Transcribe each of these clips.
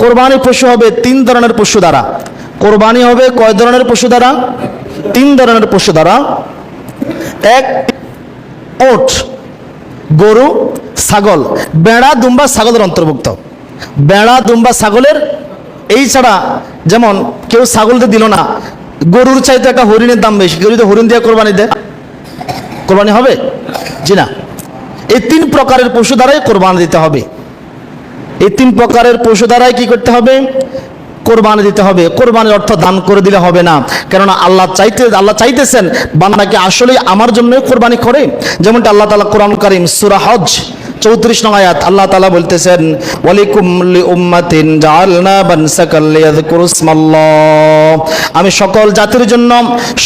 কোরবানি পশু হবে তিন ধরনের পশু দ্বারা। কোরবানি হবে কয় ধরনের পশু দ্বারা? তিন ধরনের পশু দ্বারা। এক, ওট, গরু, ছাগল। বেড়া, দুম্বা, ছাগলের অন্তর্ভুক্ত। বেড়া, দুম্বা, ছাগলের এই ছাড়া যেমন কেউ ছাগলতে দিল না, গরুর চাইতে একটা হরিণের দাম বেশি। কেউ যদি হরিণ দিয়ে কোরবানি দেয়, কোরবানি হবে? জি না। এই তিন প্রকারের পশু দ্বারাই কোরবানি দিতে হবে। এই তিন প্রকারের পশু দ্বারাই কি করতে হবে? কোরবানি দিতে হবে। কোরবানির অর্থ দান করে দিলে হবে না। কেননা আল্লাহ চাইতে, আল্লাহ চাইতেছেন, বান্দাকে আসলেই আমার জন্যই কোরবানি করে। যেমনটা আল্লাহ তালা কোরআন করিম সুরা হজ চৌত্রিশ নং আয়াত, আল্লাহ তালা বলতেছেন আমি সকল জাতির জন্য,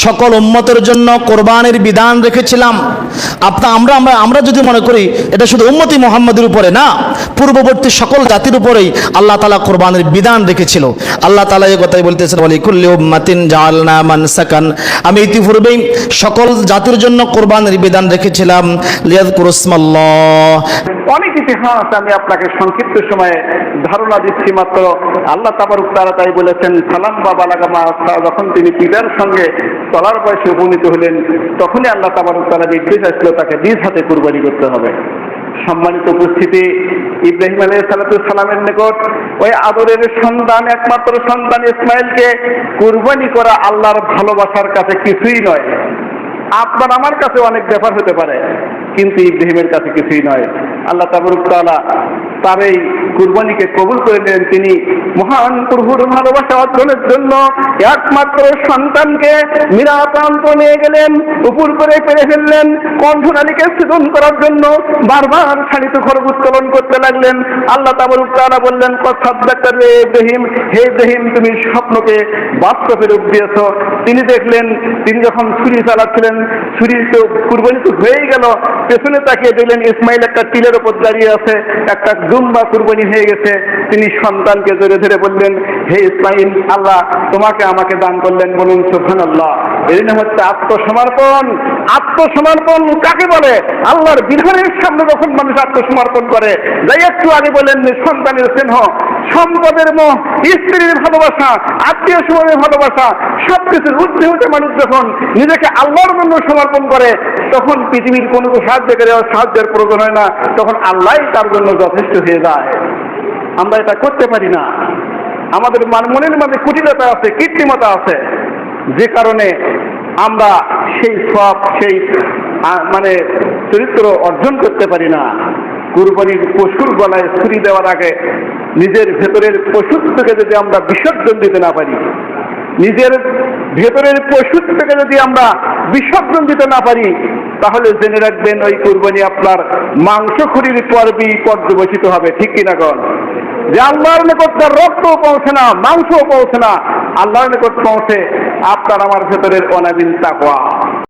সকল উম্মতের জন্য কোরবানির বিধান রেখেছিলাম। আপনা আমরা আমরা আমরা যদি মনে করি, এটা শুধু উম্মতি মোহাম্মদের উপরে না, পূর্ববর্তী সকল জাতির উপরেই আল্লাহ তালা কোরবানির বিধান রেখেছিল। আল্লাহ তালা এই কথাই বলতেছেন ওয়ালিকুল্লি উম্মাতিন জাআলনা মানসাকান আমি ইতিপূর্বেই সকল জাতির জন্য কোরবানির বিধান রেখেছিলাম লিয়াযকুরু ইসমাল্লাহ অনেক ইতিহাস আমি আপনাকে সংক্ষিপ্ত সময়ে ধারণা দিচ্ছি মাত্র। আল্লাহ তাবারুক তারা তাই বলেছেন, সালাম বাবা লাগামা যখন তিনি পিতার সঙ্গে চলার বয়সে উপনীত হলেন, তখনই আল্লাহ তাবারুক তারা নির্দেশ আসলো তাকে নিজ হাতে কুরবানি করতে হবে। সম্মানিত উপস্থিতি, ইব্রাহিম আলাই সালামের নিকট ওই আদরের সন্তান, একমাত্র সন্তান ইসমাইলকে কুরবানি করা আল্লাহর ভালোবাসার কাছে কিছুই নয়। আপনার আমার কাছে অনেক ব্যাপার হতে পারে, কিন্তু ইব্রাহিমের কাছে কিছুই নয়। আল্লাহ তাবরুক তালা তার এই কুরবানিকে কবুল করে নিলেন তিনি। মহান প্রভুর ভালোবাসা অর্জনের জন্য একমাত্র সন্তানকে মিরাপান্ত নিয়ে গেলেন, উপর করে পেরে ফেললেন, কণ্ঠনালীকে ছেদন করার জন্য বারবার শাড়িত খরগ উত্তোলন করতে লাগলেন। আল্লাহ তাবরুক তাআলা বললেন কথাব্যাকার রে ইব্রাহিম, হে ইব্রাহিম, তুমি স্বপ্নকে বাস্তবে রূপ দিয়েছ। তিনি দেখলেন, তিনি যখন ছুরি চালাচ্ছিলেন ছুরি তো কুরবানি তো হয়েই গেল। পেছনে তাকিয়ে দেখলেন, ইসমাইল একটা টিলের ওপর দাঁড়িয়ে আছে, একটা দুম্বা কুরবানি হয়ে গেছে। তিনি সন্তানকে জোরে ধরে বললেন, হে ইসমাইল আল্লাহ তোমাকে আমাকে দান করলেন বলুন সুফান আল্লাহ এই নাম হচ্ছে আত্মসমর্পণ আত্মসমর্পণ কাকে বলে? আল্লাহর বিধানের সামনে যখন মানুষ আত্মসমর্পণ করে, যাই একটু আগে বলেন সন্তানের স্নেহ, সম্পদের মোহ, স্ত্রীর ভালোবাসা, আত্মীয় সময়ের ভালোবাসা সব কিছুর ঊর্ধ্বে উঠে মানুষ যখন নিজেকে আল্লাহর জন্য সমর্পণ করে, তখন পৃথিবীর কোনো সাহায্য করে সাহায্যের প্রয়োজন হয় না। তখন আল্লাহ তার জন্য যথেষ্ট হয়ে যায়। আমরা এটা করতে পারি না। আমাদের মান- মনের মধ্যে কুটিলতা আছে, কৃত্রিমতা আছে। যে কারণে আমরা সেই সব, সেই মানে চরিত্র অর্জন করতে পারি না। কুরবানির পশুর গলায় ছুরি দেওয়ার আগে নিজের ভেতরের পশুত্বকে যদি আমরা বিসর্জন দিতে না পারি, নিজের ভেতরের পশুত্বকে যদি আমরা বিসর্জন দিতে না পারি, তাহলে জেনে রাখবেন ওই কুরবানি আপনার মাংস খুরির পর্বই পর্যবসিত হবে, ঠিক কিনা কন যে আল্লাহর নিকট তার রক্তও পৌঁছে না, মাংসও পৌঁছে না, আল্লাহর নিকট পৌঁছে আপনার আমার ভেতরের অনাবিন তাকওয়া।